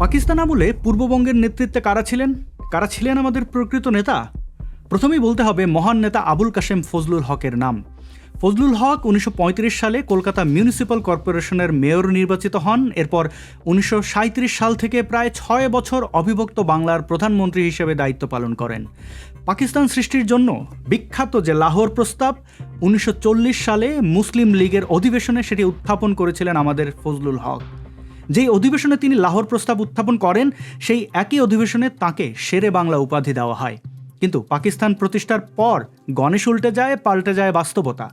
পাকিস্তান আমলে পূর্ববঙ্গের নেতৃত্বে কারা ছিলেন? কারা ছিলেন আমাদের প্রকৃত নেতা? প্রথমেই বলতে হবে মহান নেতা আবুল কাশেম ফজলুল হকের নাম। ফজলুল হক উনিশশো পঁয়ত্রিশ সালে কলকাতা মিউনিসিপ্যাল কর্পোরেশনের মেয়র নির্বাচিত হন। এরপর উনিশশো সাঁইত্রিশ সাল থেকে প্রায় ছয় বছর অবিভক্ত বাংলার প্রধানমন্ত্রী হিসেবে দায়িত্ব পালন করেন। পাকিস্তান সৃষ্টির জন্য বিখ্যাত যে লাহোর প্রস্তাব, উনিশশো চল্লিশ সালে মুসলিম লীগের অধিবেশনে সেটি উত্থাপন করেছিলেন আমাদের ফজলুল হক। যেই অধিবেশনে তিনি লাহোর প্রস্তাব উত্থাপন করেন, সেই একই অধিবেশনে তাকে সেরে বাংলা উপাধি দেওয়া হয়। কিন্তু পাকিস্তান প্রতিষ্ঠার পর গণেশ উল্টে যায়, পাল্টে যায় বাস্তবতা।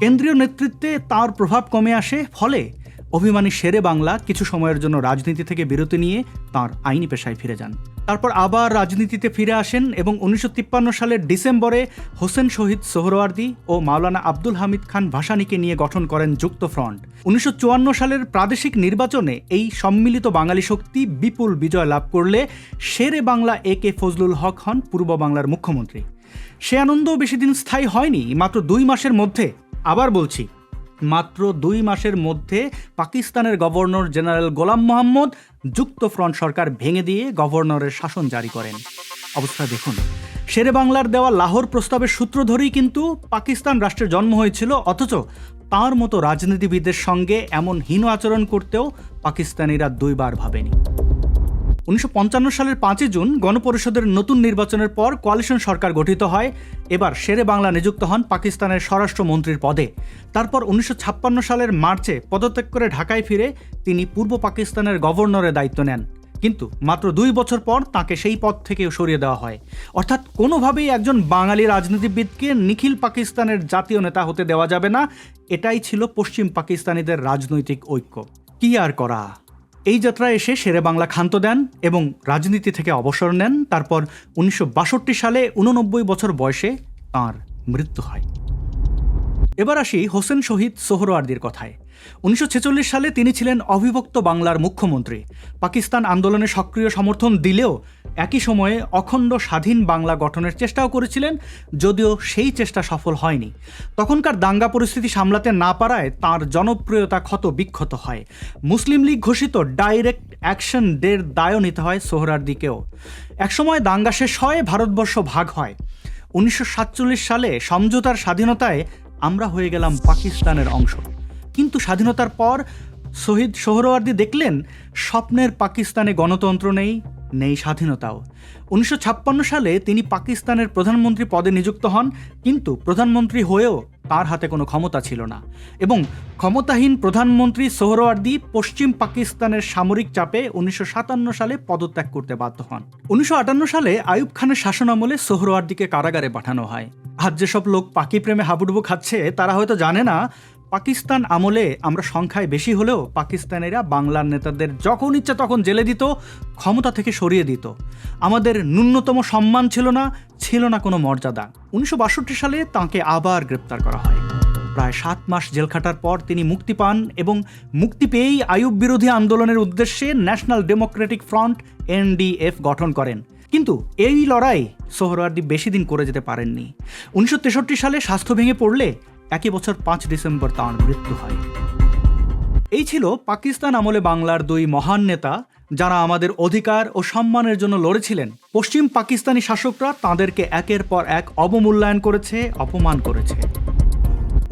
কেন্দ্রীয় নেতৃত্বে তার প্রভাব কমে আসে, ফলে অভিমানী শেরে বাংলা কিছু সময়ের জন্য রাজনীতি থেকে বিরতি নিয়ে তার আইনি পেশায় ফিরে যান। তারপর আবার রাজনীতিতে ফিরে আসেন এবং উনিশশো তিপ্পান্ন সালের ডিসেম্বরে হোসেন শহীদ সোহরওয়ার্দী ও মাওলানা আব্দুল হামিদ খান ভাসানীকে নিয়ে গঠন করেন যুক্ত ফ্রন্ট। উনিশশো চুয়ান্ন সালের প্রাদেশিক নির্বাচনে এই সম্মিলিত বাঙালি শক্তি বিপুল বিজয় লাভ করলে শেরে বাংলা এ কে ফজলুল হক হন পূর্ব বাংলার মুখ্যমন্ত্রী। সে আনন্দও বেশি দিন স্থায়ী হয়নি, মাত্র দুই মাসের মধ্যে। আবার বলছি মাত্র দুই মাসের মধ্যে পাকিস্তানের গভর্নর জেনারেল গোলাম মোহাম্মদ যুক্তফ্রন্ট সরকার ভেঙে দিয়ে গভর্নরের শাসন জারি করেন। অবস্থা দেখুন। শেরে বাংলার দেওয়া লাহোর প্রস্তাবের সূত্র ধরেই কিন্তু পাকিস্তান রাষ্ট্রের জন্ম হয়েছিল, অথচ তার মতো রাজনীতিবিদদের সঙ্গে এমন হীন আচরণ করতেও পাকিস্তানিরা দুইবার ভাবেনি। উনিশশো পঞ্চান্ন সালের পাঁচই জুন গণপরিষদের নতুন নির্বাচনের পর কোয়ালিশন সরকার গঠিত হয়। এবার শেরে বাংলা নিযুক্ত হন পাকিস্তানের স্বরাষ্ট্রমন্ত্রীর পদে। তারপর উনিশশো ছাপ্পান্ন সালের মার্চে পদত্যাগ করে ঢাকায় ফিরে তিনি পূর্ব পাকিস্তানের গভর্নরের দায়িত্ব নেন। কিন্তু মাত্র দুই বছর পর তাকে সেই পদ থেকে সরিয়ে দেওয়া হয়। অর্থাৎ কোনোভাবেই একজন বাঙালি রাজনীতিবিদকে নিখিল পাকিস্তানের জাতীয় নেতা হতে দেওয়া যাবে না। এটাই ছিল পশ্চিম পাকিস্তানিদের রাজনৈতিক ঐক্য। কি আর করা? এই যাত্রায় এসে শেরে বাংলা ক্ষান্ত দেন এবং রাজনীতি থেকে অবসর নেন। তারপর উনিশশো বাষট্টি সালে উননব্বই বছর বয়সে তাঁর মৃত্যু হয়। এবার আসি হোসেন শহীদ সোহরওয়ার্দির কথায়। উনিশশো ছেচল্লিশ সালে তিনি ছিলেন অবিভক্ত বাংলার মুখ্যমন্ত্রী। পাকিস্তান আন্দোলনে সক্রিয় সমর্থন দিলেও একই সময়ে অখণ্ড স্বাধীন বাংলা গঠনের চেষ্টাও করেছিলেন, যদিও সেই চেষ্টা সফল হয়নি। তখনকার দাঙ্গা পরিস্থিতি সামলাতে না পারায় তার জনপ্রিয়তা ক্ষত বিক্ষত হয়। মুসলিম লীগ ঘোষিত ডাইরেক্ট অ্যাকশন ডের দায়ও নিতে হয় সোহরার্দিকেও একসময় দাঙ্গা শেষ হয় ভারতবর্ষ ভাগ হয়। উনিশশো সাতচল্লিশ সালে সমঝোতার স্বাধীনতায় আমরা হয়ে গেলাম পাকিস্তানের অংশ। কিন্তু স্বাধীনতার পর শহীদ সোহরওয়ার্দী দেখলেন, স্বপ্নের পাকিস্তানে গণতন্ত্র নেই নেই স্বাধীনতাও। উনিশশো ছাপ্পান্ন সালে তিনি পাকিস্তানের প্রধানমন্ত্রী পদে নিযুক্ত হন, কিন্তু প্রধানমন্ত্রী হয়েও তার হাতে কোনো ক্ষমতা ছিল না। এবং ক্ষমতাহীন প্রধানমন্ত্রী সোহরওয়ার্দী পশ্চিম পাকিস্তানের সামরিক চাপে উনিশশো সাতান্ন সালে পদত্যাগ করতে বাধ্য হন। উনিশশো আটান্ন সালে আয়ুব খানের শাসনামলে সোহরওয়ার্দীকে কারাগারে পাঠানো হয়। আজ যেসব লোক পাকি প্রেমে হাবুডুবু খাচ্ছে, তারা হয়তো জানে না পাকিস্তান আমলে আমরা সংখ্যায় বেশি হলেও পাকিস্তানিরা বাংলার নেতাদের যখন ইচ্ছা তখন জেলে দিত, ক্ষমতা থেকে সরিয়ে দিত। আমাদের ন্যূনতম সম্মান ছিল না ছিল না কোনো মর্যাদা। উনিশশো বাষট্টি সালে তাঁকে আবার গ্রেপ্তার করা হয়। প্রায় সাত মাস জেল খাটার পর তিনি মুক্তি পান এবং মুক্তি পেয়েই আয়ুব বিরোধী আন্দোলনের উদ্দেশ্যে ন্যাশনাল ডেমোক্রেটিক ফ্রন্ট এনডিএফ গঠন করেন। কিন্তু এই লড়াই সোহরাওয়ার্দী বেশি দিন করে যেতে পারেননি। উনিশশো তেষট্টি সালে স্বাস্থ্য ভেঙে পড়লে একই বছর পাঁচ ডিসেম্বর তাঁর মৃত্যু হয়। এই ছিল পাকিস্তান আমলে বাংলার দুই মহান নেতা যারা আমাদের অধিকার ও সম্মানের জন্য লড়েছিলেন। পশ্চিম পাকিস্তানি শাসকরা তাঁদেরকে একের পর এক অবমূল্যায়ন করেছে, অপমান করেছে।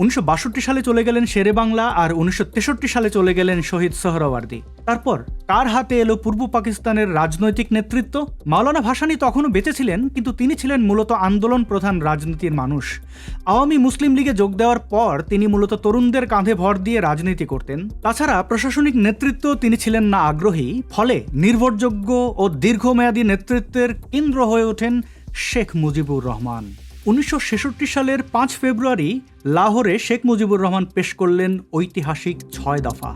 উনিশশো বাষট্টি সালে চলে গেলেন শেরে বাংলা আর উনিশশো তেষট্টি সালে চলে গেলেন শহীদ সোহরাওয়ার্দী। তারপর কার হাতে এলো পূর্ব পাকিস্তানের রাজনৈতিক নেতৃত্ব? মাওলানা ভাসানী তখনও বেঁচে ছিলেন, কিন্তু তিনি ছিলেন মূলত আন্দোলন প্রধান রাজনীতির মানুষ। আওয়ামী মুসলিম লীগে যোগ দেওয়ার পর তিনি মূলত তরুণদের কাঁধে ভর দিয়ে রাজনীতি করতেন। তাছাড়া প্রশাসনিক নেতৃত্ব তিনি ছিলেন না আগ্রহী, ফলে নির্ভরযোগ্য ও দীর্ঘমেয়াদী নেতৃত্বের কেন্দ্র হয়ে ওঠেন শেখ মুজিবুর রহমান। উনিশশো ছেষট্টি সালের পাঁচ ফেব্রুয়ারি লাহোরে শেখ মুজিবুর রহমান পেশ করলেন ঐতিহাসিক ছয় দফা।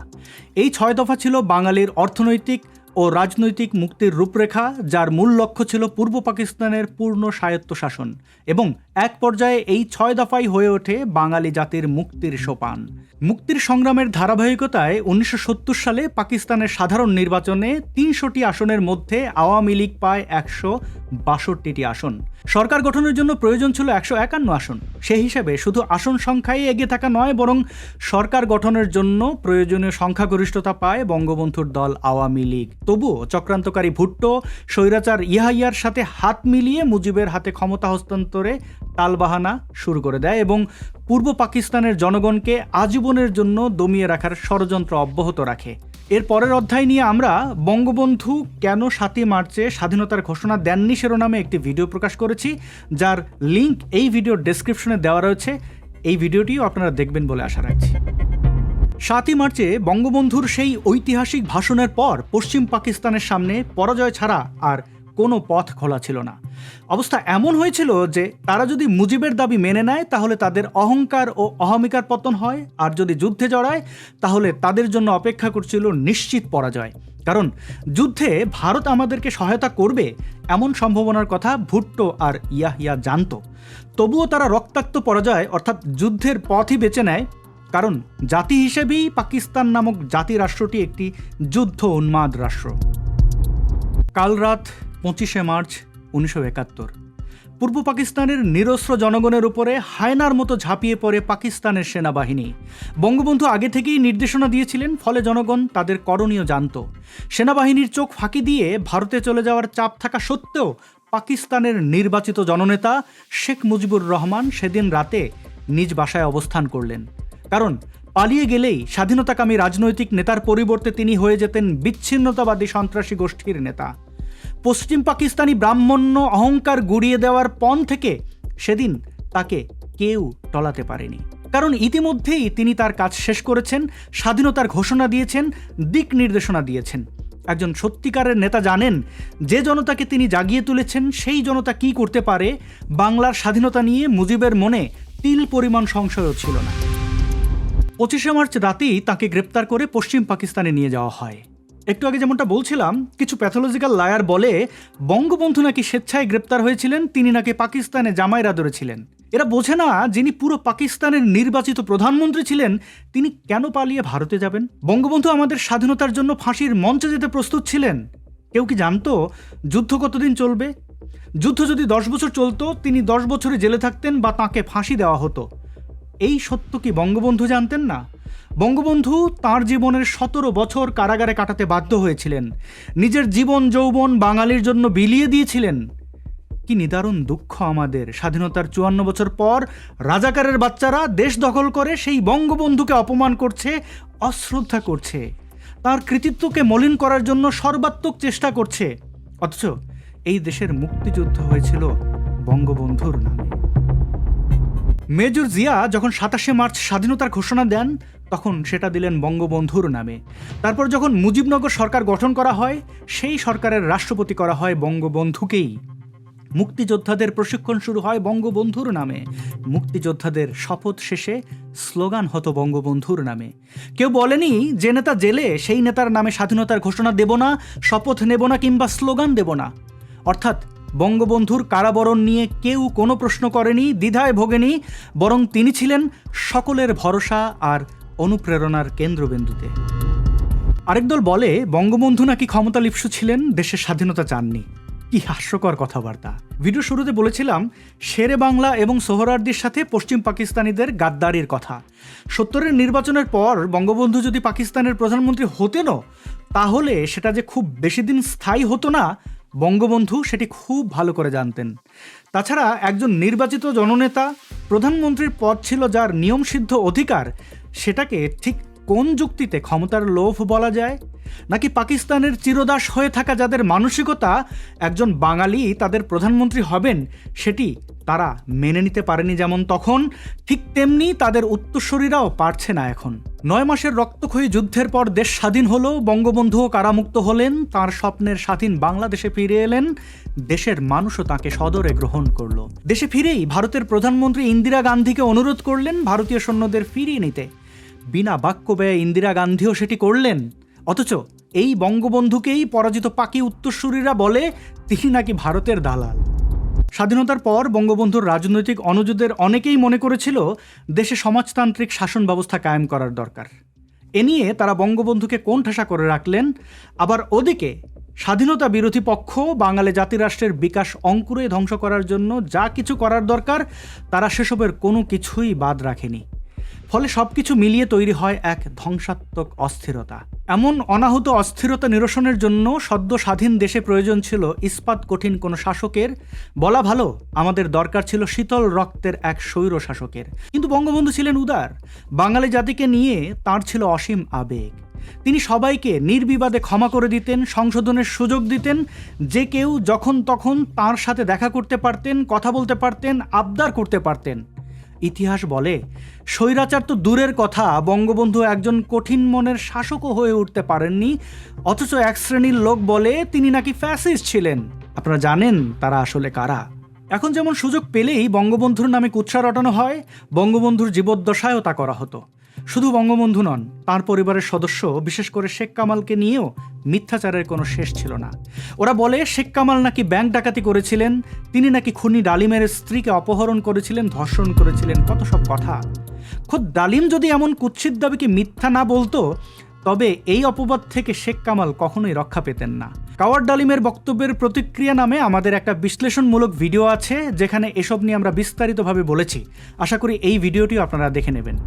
এই ছয় দফা ছিল বাঙালির অর্থনৈতিক ও রাজনৈতিক মুক্তির রূপরেখা, যার মূল লক্ষ্য ছিল পূর্ব পাকিস্তানের পূর্ণ স্বায়ত্তশাসন এবং এক পর্যায়ে এই ছয় দফাই হয়ে ওঠে বাঙালি জাতির মুক্তির সোপান। মুক্তির সংগ্রামের ধারাবাহিকতায় উনিশশো সত্তর সালে পাকিস্তানের সাধারণ নির্বাচনে তিনশোটি আসনের মধ্যে আওয়ামী লীগ পায় একশো বাষট্টিটি আসন। সরকার গঠনের জন্য প্রয়োজন ছিল একশো একান্ন আসন। সেই হিসাবে শুধু আসন সংখ্যায় এগিয়ে থাকা নয়, বরং সরকার গঠনের জন্য প্রয়োজনীয় সংখ্যাগরিষ্ঠতা পায় বঙ্গবন্ধুর দল আওয়ামী লীগ। তবুও চক্রান্তকারী ভুট্টো, স্বৈরাচার ইহাইয়ার সাথে হাত মিলিয়ে মুজিবের হাতে ক্ষমতা হস্তান্তরে তালবাহানা শুরু করে দেয় এবং পূর্ব পাকিস্তানের জনগণকে আজীবনের জন্য দমিয়ে রাখার ষড়যন্ত্র অব্যাহত রাখে। এর পরের অধ্যায় নিয়ে আমরা বঙ্গবন্ধু কেন সাতই মার্চে স্বাধীনতার ঘোষণা দেননি শিরোনামে একটি ভিডিও প্রকাশ করেছি, যার লিঙ্ক এই ভিডিওর ডেসক্রিপশনে দেওয়া রয়েছে। এই ভিডিওটিও আপনারা দেখবেন বলে আশা রাখছি। সাতই মার্চে বঙ্গবন্ধুর সেই ঐতিহাসিক ভাষণের পর পশ্চিম পাকিস্তানের সামনে পরাজয় ছাড়া আর কোনো পথ খোলা ছিল না। অবস্থা এমন হয়েছিল যে তারা যদি মুজিবের দাবি মেনে নেয়, তাহলে তাদের অহংকার ও অহমিকার পতন হয়, আর যদি যুদ্ধে জড়ায়, তাহলে তাদের জন্য অপেক্ষা করছিল নিশ্চিত পরাজয়। কারণ যুদ্ধে ভারত আমাদেরকে সহায়তা করবে এমন সম্ভাবনার কথা ভুট্টো আর ইয়াহিয়া জানতো। তবুও তারা রক্তাক্ত পরাজয়, অর্থাৎ যুদ্ধের পথই বেছে নেয়। কারণ জাতি হিসেবেই পাকিস্তান নামক জাতি রাষ্ট্রটি একটি যুদ্ধ উন্মাদ রাষ্ট্র। কাল রাত পঁচিশে মার্চ উনিশশো একাত্তর। পূর্ব পাকিস্তানের নিরস্ত্র জনগণের উপরে হায়নার মতো ঝাঁপিয়ে পড়ে পাকিস্তানের সেনাবাহিনী। বঙ্গবন্ধু আগে থেকেই নির্দেশনা দিয়েছিলেন, ফলে জনগণ তাদের করণীয় জানত। সেনাবাহিনীর চোখ ফাঁকি দিয়ে ভারতে চলে যাওয়ার চাপ থাকা সত্ত্বেও পাকিস্তানের নির্বাচিত জননেতা শেখ মুজিবুর রহমান সেদিন রাতে নিজ বাসায় অবস্থান করলেন। কারণ, পালিয়ে গেলেই স্বাধীনতাকামী রাজনৈতিক নেতার পরিবর্তে তিনি হয়ে যেতেন বিচ্ছিন্নতাবাদী সন্ত্রাসী গোষ্ঠীর নেতা। পশ্চিম পাকিস্তানি ব্রাহ্মণ্য অহংকার গুড়িয়ে দেওয়ার পণ থেকে সেদিন তাকে কেউ টলাতে পারেনি। কারণ ইতিমধ্যেই তিনি তার কাজ শেষ করেছেন, স্বাধীনতার ঘোষণা দিয়েছেন, দিক নির্দেশনা দিয়েছেন। একজন সত্যিকারের নেতা জানেন, যে জনতাকে তিনি জাগিয়ে তুলেছেন, সেই জনতা কি করতে পারে, বাংলার স্বাধীনতা নিয়ে মুজিবের মনে তিল পরিমাণ সংশয়ও ছিল না। পঁচিশে মার্চ রাতেই তাকে গ্রেপ্তার করে পশ্চিম পাকিস্তানে নিয়ে যাওয়া হয়। একটু আগে যেমনটা বলছিলাম, কিছু প্যাথোলজিক্যাল লায়ার বলে বঙ্গবন্ধু নাকি স্বেচ্ছায় গ্রেপ্তার হয়েছিলেন, তিনি নাকি পাকিস্তানে জামাইর আদরে ছিলেন। এরা বোঝে না, যিনি পুরো পাকিস্তানের নির্বাচিত প্রধানমন্ত্রী ছিলেন, তিনি কেন পালিয়ে ভারতে যাবেন? বঙ্গবন্ধু আমাদের স্বাধীনতার জন্য ফাঁসির মঞ্চে যেতে প্রস্তুত ছিলেন। কেউ কি জানতো, যুদ্ধ কতদিন চলবে? যুদ্ধ যদি দশ বছর চলতো, তিনি দশ বছরে জেলে থাকতেন বা তাকে ফাঁসি দেওয়া হতো। এই সত্য কি বঙ্গবন্ধু জানতেন না? বঙ্গবন্ধু তার জীবনের সতেরো বছর কারাগারে কাটাতে বাধ্য হয়েছিলেন। নিজের জীবন যৌবন বাঙালির জন্য বিলিয়ে দিয়েছিলেন। কি নিদারুণ দুঃখ আমাদের। স্বাধীনতার চুয়ান্ন বছর পর রাজাকারের বাচ্চারা দেশ দখল করে সেই বঙ্গবন্ধুকে অপমান করছে, অশ্রদ্ধা করছে। তার কৃতিত্বকে মলিন করার জন্য সর্বাত্মক চেষ্টা করছে। অথচ এই দেশের মুক্তিযুদ্ধ হয়েছিল বঙ্গবন্ধুর নামে। মেজর জিয়া যখন সাতাশে মার্চ স্বাধীনতার ঘোষণা দেন তখন সেটা দিলেন বঙ্গবন্ধুর নামে। তারপর যখন মুজিবনগর সরকার গঠন করা হয়, সেই সরকারের রাষ্ট্রপতি করা হয় বঙ্গবন্ধুকেই। মুক্তিযোদ্ধাদের প্রশিক্ষণ শুরু হয় বঙ্গবন্ধুর নামে। মুক্তিযোদ্ধাদের শপথ শেষে স্লোগান হতো বঙ্গবন্ধুর নামে। কেউ বলেনি যে নেতা জেলে সেই নেতার নামে স্বাধীনতার ঘোষণা দেব না, শপথ নেব না কিংবা স্লোগান দেব না। অর্থাৎ বঙ্গবন্ধুর কারাবরণ নিয়ে কেউ কোনো প্রশ্ন করেনি, দ্বিধায় ভোগেনি, বরং তিনি ছিলেন সকলের ভরসা আর অনুপ্রেরণার কেন্দ্রবিন্দুতে। আরেক দল বলে, বঙ্গবন্ধু নাকি ক্ষমতা লিপ্সু ছিলেন দেশের স্বাধীনতা চাননি। কি হাস্যকর কথাবার্তা। ভিডিও শুরুতে বলেছিলাম, শেরে বাংলা এবং সোহরার্দির সাথে পশ্চিম পাকিস্তানিদের গাদ্দারির কথা। সত্তরের নির্বাচনের পর বঙ্গবন্ধু যদি পাকিস্তানের প্রধানমন্ত্রী হতেনও, তাহলে সেটা যে খুব বেশি দিন স্থায়ী হতো না, বঙ্গবন্ধু সেটি খুব ভালো করে জানতেন। তাছাড়া একজন নির্বাচিত জননেতা, প্রধানমন্ত্রীর পদ ছিল যার নিয়মসিদ্ধ অধিকার সেটাকে ঠিক কোন যুক্তিতে ক্ষমতার লোভ বলা যায়? নাকি পাকিস্তানের চিরদাস হয়ে থাকা যাদের মানসিকতা একজন বাঙালি তাদের প্রধানমন্ত্রী হবেন, সেটি তারা মেনে নিতে পারেনি যেমন তখন, ঠিক তেমনি তাদের উত্তরসূরিরাও পারছে না এখন। নয় মাসের রক্তক্ষয়ী যুদ্ধের পর দেশ স্বাধীন হলো, বঙ্গবন্ধুও কারামুক্ত হলেন, তার স্বপ্নের স্বাধীন বাংলাদেশে ফিরে এলেন, দেশের মানুষও তাকে সদরে গ্রহণ করল। দেশে ফিরেই ভারতের প্রধানমন্ত্রী ইন্দিরা গান্ধীকে অনুরোধ করলেন ভারতীয় সৈন্যদের ফিরিয়ে নিতে। বিনা বাক্য ব্যয়ে ইন্দিরা গান্ধীও সেটি করলেন। অথচ এই বঙ্গবন্ধুকেই পরাজিত পাকি উত্তরসূরিরা বলে তিনি নাকি ভারতের দালাল। স্বাধীনতার পর বঙ্গবন্ধুর রাজনৈতিক অনুযুদের অনেকেই মনে করেছিল দেশে সমাজতান্ত্রিক শাসন ব্যবস্থা কায়েম করার দরকার। এ নিয়ে তারা বঙ্গবন্ধুকে কোণঠাসা করে রাখলেন? আবার ওদিকে স্বাধীনতা বিরোধী পক্ষ বাঙালি জাতিরাষ্ট্রের বিকাশ অঙ্কুরে ধ্বংস করার জন্য যা কিছু করার দরকার, তারা সেসবের কোনো কিছুই বাদ রাখেনি। ফলে সবকিছু মিলিয়ে তৈরি হয় এক ধ্বংসাত্মক অস্থিরতা। এমন অনাহুত অস্থিরতা নিরসনের জন্য সদ্য স্বাধীন দেশে প্রয়োজন ছিল ইস্পাত কঠিন কোনো শাসকের। বলা ভালো, আমাদের দরকার ছিল শীতল রক্তের এক স্বৈর শাসকের। কিন্তু বঙ্গবন্ধু ছিলেন উদার। বাঙালি জাতিকে নিয়ে তার ছিল অসীম আবেগ। তিনি সবাইকে নির্বিবাদে ক্ষমা করে দিতেন, সংশোধনের সুযোগ দিতেন। যে কেউ যখন তখন তার সাথে দেখা করতে পারতেন, কথা বলতে পারতেন, আবদার করতে পারতেন। ইতিহাস বলে, স্বৈরাচার তো দূরের কথা, বঙ্গবন্ধু একজন কঠিন মনের শাসকও হয়ে উঠতে পারেননি, অথচ এক শ্রেণির লোক বলে তিনি নাকি ফ্যাসিস্ট ছিলেন। আপনারা জানেন তারা আসলে কারা। এখন যেমন সুযোগ পেলেই বঙ্গবন্ধুর নামে কুৎসা রটানো হয়, বঙ্গবন্ধুর জীবদ্দশায়ও তা করা হতো। শুধু বঙ্গবন্ধু নন, তার পরিবারের সদস্য, বিশেষ করে শেখ কামালকে নিয়েও মিথ্যাচারের কোনো শেষ ছিল না। ওরা বলে, শেখ কামাল নাকি ব্যাংক ডাকাতি করেছিলেন, তিনি নাকি খুনি ডালিমের স্ত্রীকে অপহরণ করেছিলেন, ধর্ষণ করেছিলেন, কত সব কথা। খোদ ডালিম যদি এমন কুৎসিত দাবিকে মিথ্যা না বলতো, তবে এই অপবাদ থেকে শেখ কামাল কখনোই রক্ষা পেতেন না। কাওয়ার ডালিমের বক্তব্যের প্রতিক্রিয়া নামে আমাদের একটা বিশ্লেষণমূলক ভিডিও আছে, যেখানে এসব নিয়ে আমরা বিস্তারিতভাবে বলেছি। আশা করি এই ভিডিওটিও আপনারা দেখে নেবেন।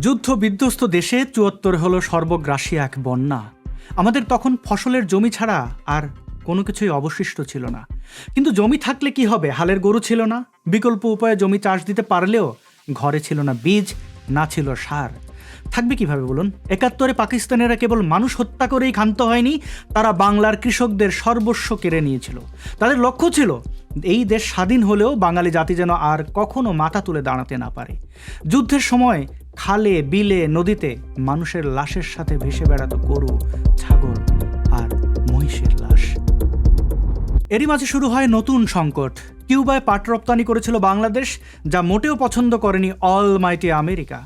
যুদ্ধ বিধ্বস্ত দেশে চুয়াত্তর হলো সর্বগ্রাসী এক বন্যা। আমাদের তখন ফসলের জমি ছাড়া আর কোনো কিছুই অবশিষ্ট ছিল না। কিন্তু জমি থাকলে কি হবে? হালের গরু ছিল না। বিকল্প উপায়ে জমি চাষ দিতে পারলেও ঘরে ছিল না বীজ, না ছিল সার। থাকবে কীভাবে বলুন? একাত্তরে পাকিস্তানেরা কেবল মানুষ হত্যা করেই ক্ষান্ত হয়নি, তারা বাংলার কৃষকদের সর্বস্ব কেড়ে নিয়েছিল। তাদের লক্ষ্য ছিল, এই দেশ স্বাধীন হলেও বাঙালি জাতি যেন আর কখনো মাথা তুলে দাঁড়াতে না পারে। যুদ্ধের সময় খালে, বিলে, নদীতে মানুষের লাশের সাথে ভেসে বেড়াতো গরু, ছাগল আর মহিষের লাশ। এরই মাঝে শুরু হয় নতুন সংকট। কিউবায় পাট রপ্তানি করেছিল বাংলাদেশ, যা মোটেও পছন্দ করেনি অল মাইটি আমেরিকা।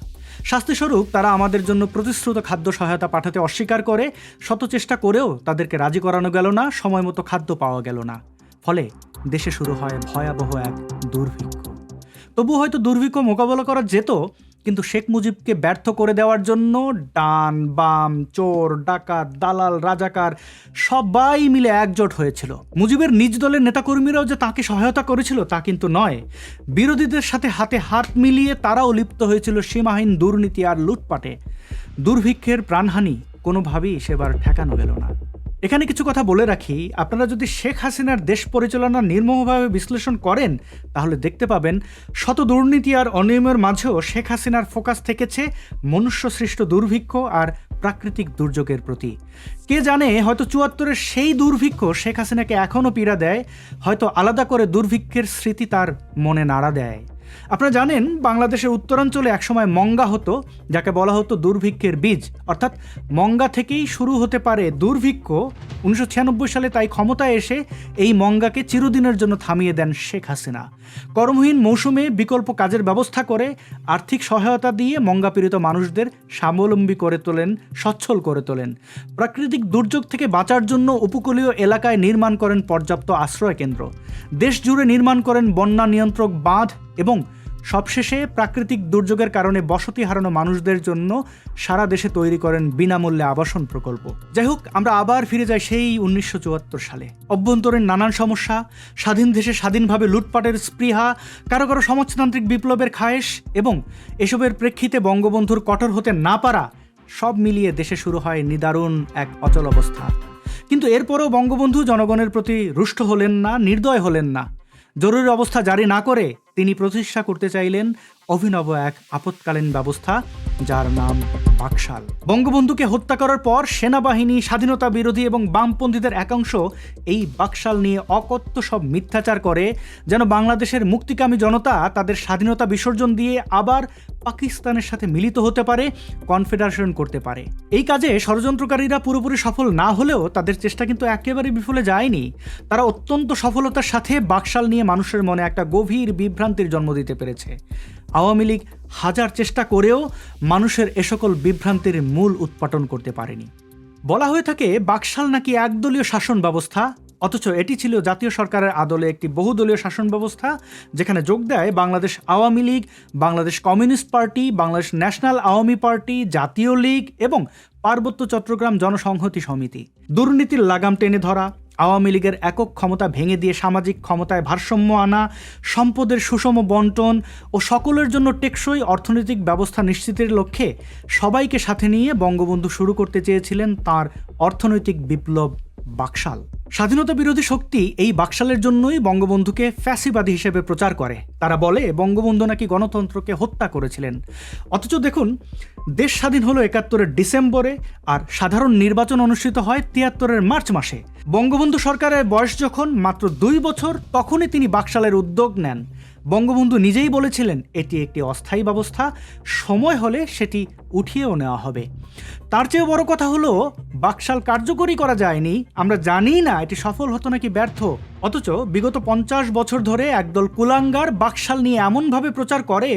শাস্তিস্বরূপ তারা আমাদের জন্য প্রতিশ্রুত খাদ্য সহায়তা পাঠাতে অস্বীকার করে, শত চেষ্টা করেও তাদেরকে রাজি করানো গেল না, সময় মতো খাদ্য পাওয়া গেল না। ফলে দেশে শুরু হয় ভয়াবহ এক দুর্ভিক্ষ। তবু হয়তো দুর্ভিক্ষ মোকাবেলা করা যেত কিন্তু শেখ মুজিবকে ব্যর্থ করে দেওয়ার জন্য ডান, বাম, চোর, ডাকাত, দালাল, রাজাকার সবাই মিলে একজোট হয়েছিল। মুজিবের নিজ দলের নেতাকর্মীরাও যে তাকে সহায়তা করেছিল তা কিন্তু নয়। বিরোধীদের সাথে হাতে হাত মিলিয়ে তারাও লিপ্ত হয়েছিল সীমাহীন দুর্নীতি আর লুটপাটে। দুর্ভিক্ষের প্রাণহানি কোনোভাবেই সেবার ঠেকানো গেল না। এখানে কিছু কথা বলে রাখি। আপনারা যদি শেখ হাসিনার দেশ পরিচালনা নির্মমভাবে বিশ্লেষণ করেন, তাহলে দেখতে পাবেন শত দুর্নীতি আর অনিয়মের মাঝেও শেখ হাসিনার ফোকাস থেকেছে মনুষ্য সৃষ্ট দুর্ভিক্ষ আর প্রাকৃতিক দুর্যোগের প্রতি। কে জানে, হয়তো চুয়াত্তরের সেই দুর্ভিক্ষ শেখ হাসিনাকে এখনও পীড়া দেয়, হয়তো আলাদা করে দুর্ভিক্ষের স্মৃতি তার মনে নাড়া দেয়। আপনারা জানেন, বাংলাদেশের উত্তরাঞ্চলে একসময় মঙ্গা হতো, যাকে বলা হতো দুর্ভিক্ষের বীজ। অর্থাৎ মঙ্গা থেকেই শুরু হতে পারে দুর্ভিক্ষ। উনিশশো ছিয়ানব্বই সালে তাই ক্ষমতায় এসে এই মঙ্গাকে চিরদিনের জন্য থামিয়ে দেন শেখ হাসিনা। কর্মহীন মৌসুমে বিকল্প কাজের ব্যবস্থা করে আর্থিক সহায়তা দিয়ে মঙ্গাপীড়িত মানুষদের স্বাবলম্বী করে তোলেন, সচ্ছল করে তোলেন। প্রাকৃতিক দুর্যোগ থেকে বাঁচার জন্য উপকূলীয় এলাকায় নির্মাণ করেন পর্যাপ্ত আশ্রয় কেন্দ্র দেশ জুড়ে নির্মাণ করেন বন্যা নিয়ন্ত্রক বাঁধ এবং সবশেষে প্রাকৃতিক দুর্যোগের কারণে বসতি হারানো মানুষদের জন্য সারা দেশে তৈরি করেন বিনামূল্যে আবাসন প্রকল্প। যাই হোক, আমরা আবার ফিরে যাই সেই উনিশশো চুয়াত্তর সালে। অভ্যন্তরীণ নানান সমস্যা, স্বাধীন দেশে স্বাধীনভাবে লুটপাটের স্পৃহা, কারও কারও সমাজতান্ত্রিক বিপ্লবের খায়েশ এবং এসবের প্রেক্ষিতে বঙ্গবন্ধুর কঠোর হতে না পারা সব মিলিয়ে দেশে শুরু হয় নিদারুণ এক অচল অবস্থা। কিন্তু এরপরও বঙ্গবন্ধু জনগণের প্রতি রুষ্ট হলেন না, নির্দয় হলেন না। জরুরি অবস্থা জারি না করে তিনি প্রতিষ্ঠা করতে চাইলেন অভিনব এক আপৎকালীন ব্যবস্থা, যার নাম বাকশাল। বঙ্গবন্ধুকে হত্যা করার পর সেনাবাহিনী, স্বাধীনতা বিরোধী এবং বামপন্থীদের একাংশ এই বাকশাল নিয়ে অকথ্য সব মিথ্যাচার করে, যেন বাংলাদেশের মুক্তিকামী জনতা তাদের স্বাধীনতা বিসর্জন দিয়ে আবার পাকিস্তানের সাথে মিলিত হতে পারে, কনফেডারেশন করতে পারে। এই কাজে ষড়যন্ত্রকারীরা পুরোপুরি সফল না হলেও তাদের চেষ্টা কিন্তু একেবারে বিফলে যায়নি। তারা অত্যন্ত সফলতার সাথে বাকশাল নিয়ে মানুষের মনে একটা গভীর বিভ্রান্তির জন্ম দিতে পেরেছে। আওয়ামী লীগ হাজার চেষ্টা করেও মানুষের এ সকল বিভ্রান্তির মূল উৎপাটন করতে পারেনি। বলা হয়ে থাকে, বাকশাল নাকি একদলীয় শাসন ব্যবস্থা? অথচ এটি ছিল জাতীয় সরকারের আদলে একটি বহুদলীয় শাসন ব্যবস্থা, যেখানে যোগ দেয় Bangladesh Awami League, Bangladesh Communist Party, Bangladesh National Awami Party, Jatiya League এবং পার্বত্য চট্টগ্রাম জনসংহতি সমিতি। দুর্নীতির লাগাম টেনে ধরা আওয়ামী লীগের একক ক্ষমতা ভেঙে দিয়ে সামাজিক ক্ষমতায় ভারসাম্য আনা, সম্পদের সুষম বন্টন ও সকলের জন্য টেকসই অর্থনৈতিক ব্যবস্থা নিশ্চিতের লক্ষ্যে সবাইকে সাথে নিয়ে বঙ্গবন্ধু শুরু করতে চেয়েছিলেন তার অর্থনৈতিক বিপ্লব বাকশাল। স্বাধীনতা বিরোধী শক্তি এই বাকশালের জন্যই বঙ্গবন্ধুকে ফ্যাসিবাদী হিসেবে প্রচার করে। তারা বলে, বঙ্গবন্ধু নাকি গণতন্ত্রকে হত্যা করেছিলেন। অথচ দেখুন, দেশ স্বাধীন হলো একাত্তরের ডিসেম্বরে আর সাধারণ নির্বাচন অনুষ্ঠিত হয় তিয়াত্তরের মার্চ মাসে। বঙ্গবন্ধু সরকারের বয়স যখন মাত্র দুই বছর, তখনই তিনি বাকশালের উদ্যোগ নেন। বঙ্গবন্ধু নিজেই বলেছিলেন, এটি একটি অস্থায়ী ব্যবস্থা, সময় হলে সেটি উঠিয়েও নেওয়া হবে। তার চেয়েও বড় কথা হলো, বাকশাল কার্যকরী করা যায়নি। আমরা জানি না এটি সফল হতো নাকি ব্যর্থ। অথচ বিগত পঞ্চাশ বছর ধরে একদল কুলাঙ্গার বাকশাল নিয়ে এমনভাবে প্রচার করে,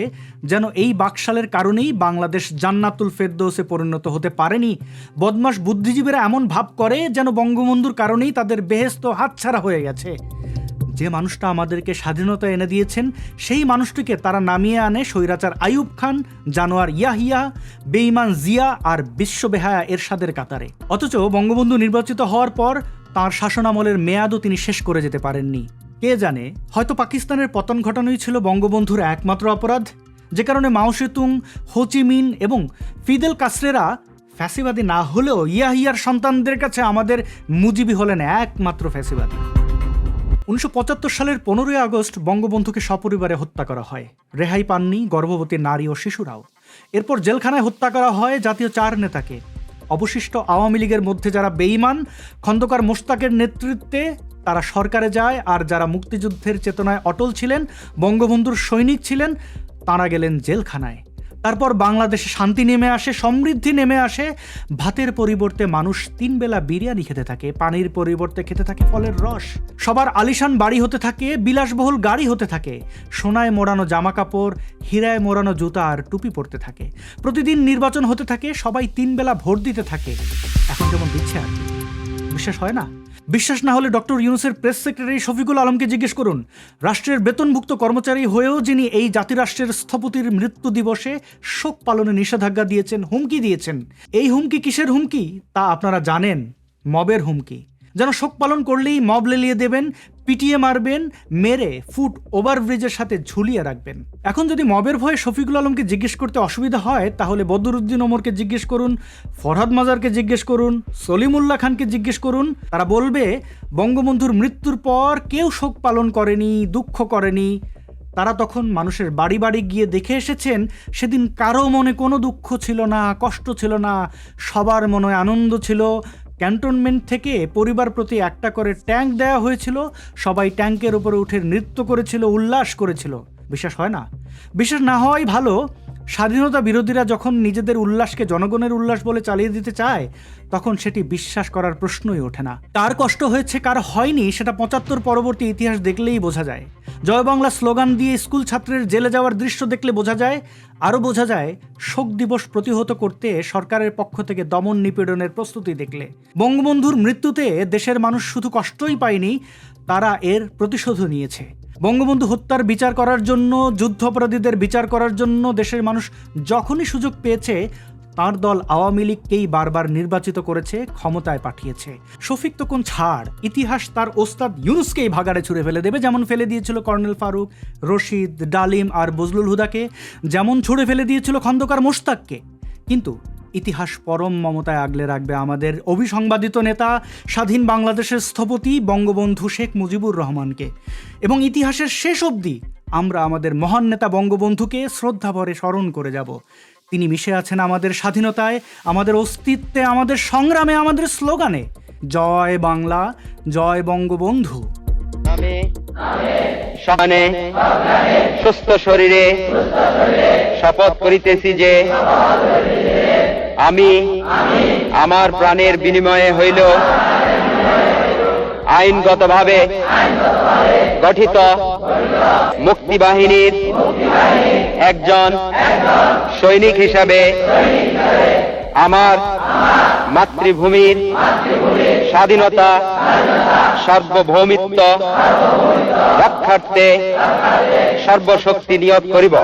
যেন এই বাকশালের কারণেই বাংলাদেশ জান্নাতুল ফেরদৌসে পরিণত হতে পারেনি। বদমাস বুদ্ধিজীবীরা এমন ভাব করে, যেন বঙ্গবন্ধুর কারণেই তাদের বেহেস্ত হাতছাড়া হয়ে গেছে। যে মানুষটা আমাদেরকে স্বাধীনতা এনে দিয়েছেন, সেই মানুষটিকে তারা নামিয়ে আনে স্বৈরাচার আইয়ুব খান, জানোয়ার ইয়াহিয়া বেইমান জিয়া আর বিশ্ববেহায়া এরশাদের কাতারে। অথচ বঙ্গবন্ধু নির্বাচিত হওয়ার পর তার শাসনামলের মেয়াদও তিনি শেষ করে যেতে পারেননি। কে জানে, হয়তো পাকিস্তানের পতন ঘটানোই ছিল বঙ্গবন্ধুর একমাত্র অপরাধ। যে কারণে Mao Zedong Ho Chi Minh এবং ফিদেল কাসরেরা ফ্যাসিবাদী না হলেও ইয়াহিয়ার সন্তানদের কাছে আমাদের মুজিবি হলেন একমাত্র ফ্যাসিবাদী। উনিশশো পঁচাত্তর সালের পনেরোই আগস্ট বঙ্গবন্ধুকে সপরিবারে হত্যা করা হয়। রেহাই পাননি গর্ভবতী নারী ও শিশুরাও। এরপর জেলখানায় হত্যা করা হয় জাতীয় চার নেতাকে। অবশিষ্ট আওয়ামী লীগের মধ্যে যারা বেইমান খন্দকার মোশতাকের নেতৃত্বে তারা সরকারে যায় আর যারা মুক্তিযুদ্ধের চেতনায় অটল ছিলেন, বঙ্গবন্ধুর সৈনিক ছিলেন, তাঁরা গেলেন জেলখানায়। তারপর বাংলাদেশে শান্তি নেমে আসে, সমৃদ্ধি নেমে আসে। ভাতের পরিবর্তে মানুষ তিন বেলা বিরিয়ানি খেতে থাকে, পানির পরিবর্তে খেতে থাকে ফলের রস। সবার আলিশান বাড়ি হতে থাকে, বিলাসবহুল গাড়ি হতে থাকে। সোনায় মোড়ানো জামা কাপড় হীরায় মোড়ানো জুতা আর টুপি পরতে থাকে। প্রতিদিন নির্বাচন হতে থাকে, সবাই তিন বেলা ভোট দিতে থাকে। এখন যেমন দিচ্ছে আর। বিশ্বাস হয় না? বিশ্বাস না হলে ডক্টর ইউনুসের প্রেস সেক্রেটারি শফিকুল আলমকে জিজ্ঞেস করুন। রাষ্ট্রের বেতনভুক্ত কর্মচারী হয়েও যিনি এই জাতিরাষ্ট্রের স্থপতির মৃত্যু দিবসে শোক পালনে নিষেধাজ্ঞা দিয়েছেন, হুমকি দিয়েছেন। এই হুমকি কিসের হুমকি? তা আপনারা জানেন। মবের হুমকি। যেন শোক পালন করলেই মব লেলিয়ে দেবেন, পিটিয়ে মারবেন, মেরে ফুট ওভারব্রিজের সাথে ঝুলিয়ে রাখবেন। এখন যদি মবের ভয়ে শফিকুল আলমকে জিজ্ঞেস করতে অসুবিধা হয়, তাহলে বদরুদ্দিন ওমরকে জিজ্ঞেস করুন, ফরহাদ মাজারকে জিজ্ঞেস করুন, সলিমুল্লাহ খানকে জিজ্ঞেস করুন। তারা বলবে, বঙ্গবন্ধুর মৃত্যুর পর কেউ শোক পালন করেনি, দুঃখ করেনি। তারা তখন মানুষের বাড়ি বাড়ি গিয়ে দেখে এসেছেন, সেদিন কারও মনে কোনো দুঃখ ছিল না, কষ্ট ছিল না, সবার মনে আনন্দ ছিল। ক্যান্টনমেন্ট থেকে পরিবার প্রতি একটা করে ট্যাঙ্ক দেওয়া হয়েছিল। সবাই ট্যাঙ্কের উপরে উঠে নৃত্য করেছিল, উল্লাস করেছিল। বিশ্বাস হয় না? বিশ্বাস না হওয়াই ভালো স্বাধীনতা বিরোধীরা যখন নিজেদের উল্লাসকে জনগণের উল্লাস বলে চালিয়ে দিতে চায়, তখন সেটি বিশ্বাস করার প্রশ্নই ওঠে না। কার কষ্ট হয়েছে, কার হয়নি, সেটা পঁচাত্তর পরবর্তী ইতিহাস দেখলেই বোঝা যায়। জয় বাংলা স্লোগান দিয়ে স্কুল ছাত্রের জেলে যাওয়ার দৃশ্য দেখলে বোঝা যায়, আরও বোঝা যায়, শোক দিবস প্রতিহত করতে সরকারের পক্ষ থেকে দমন নিপীড়নের প্রস্তুতি দেখলে। বঙ্গবন্ধুর মৃত্যুতে দেশের মানুষ শুধু কষ্টই পায়নি, তারা এর প্রতিশোধও নিয়েছে। বঙ্গবন্ধু হত্যার বিচার করার জন্য, যুদ্ধাপরাধীদের বিচার করার জন্য দেশের মানুষ যখনই সুযোগ পেয়েছে, তার দল আওয়ামী লীগকেই বারবার নির্বাচিত করেছে, ক্ষমতায় পাঠিয়েছে। শফিক তো কোন ছাড়, ইতিহাস তার ওস্তাদ ইউনুসকেই ভাগাড়ে ছুড়ে ফেলে দেবে, যেমন ফেলে দিয়েছিল কর্নেল ফারুক, রশিদ, ডালিম আর বজলুল হুদাকে, যেমন ছুড়ে ফেলে দিয়েছিল খন্দকার মোশতাককে। কিন্তু ইতিহাস পরম মমতায় আগলে রাখবে আমাদের অভিসংবাদিত নেতা স্বাধীন বাংলাদেশের স্থপতি বঙ্গবন্ধু শেখ মুজিবুর রহমানকে। এবং ইতিহাসের শেষ অবধি আমরা আমাদের মহান নেতা বঙ্গবন্ধুকে শ্রদ্ধাভরে স্মরণ করে যাব। তিনি মিশে আছেন আমাদের স্বাধীনতায়, আমাদের অস্তিত্বে, আমাদের সংগ্রামে, আমাদের স্লোগানে, জয় বাংলা, জয় বঙ্গবন্ধু সুস্থ শরীরে শপথ করিতেছি যে আমি, আমার প্রাণের বিনিময়ে হইল আইনগতভাবে গঠিত মুক্তিবাহিনীর একজন সৈনিক হিসাবে আমার মাতৃভূমির স্বাধীনতা, সার্বভৌমিত্ব রক্ষার্থে সর্বশক্তি নিয়োগ করিব।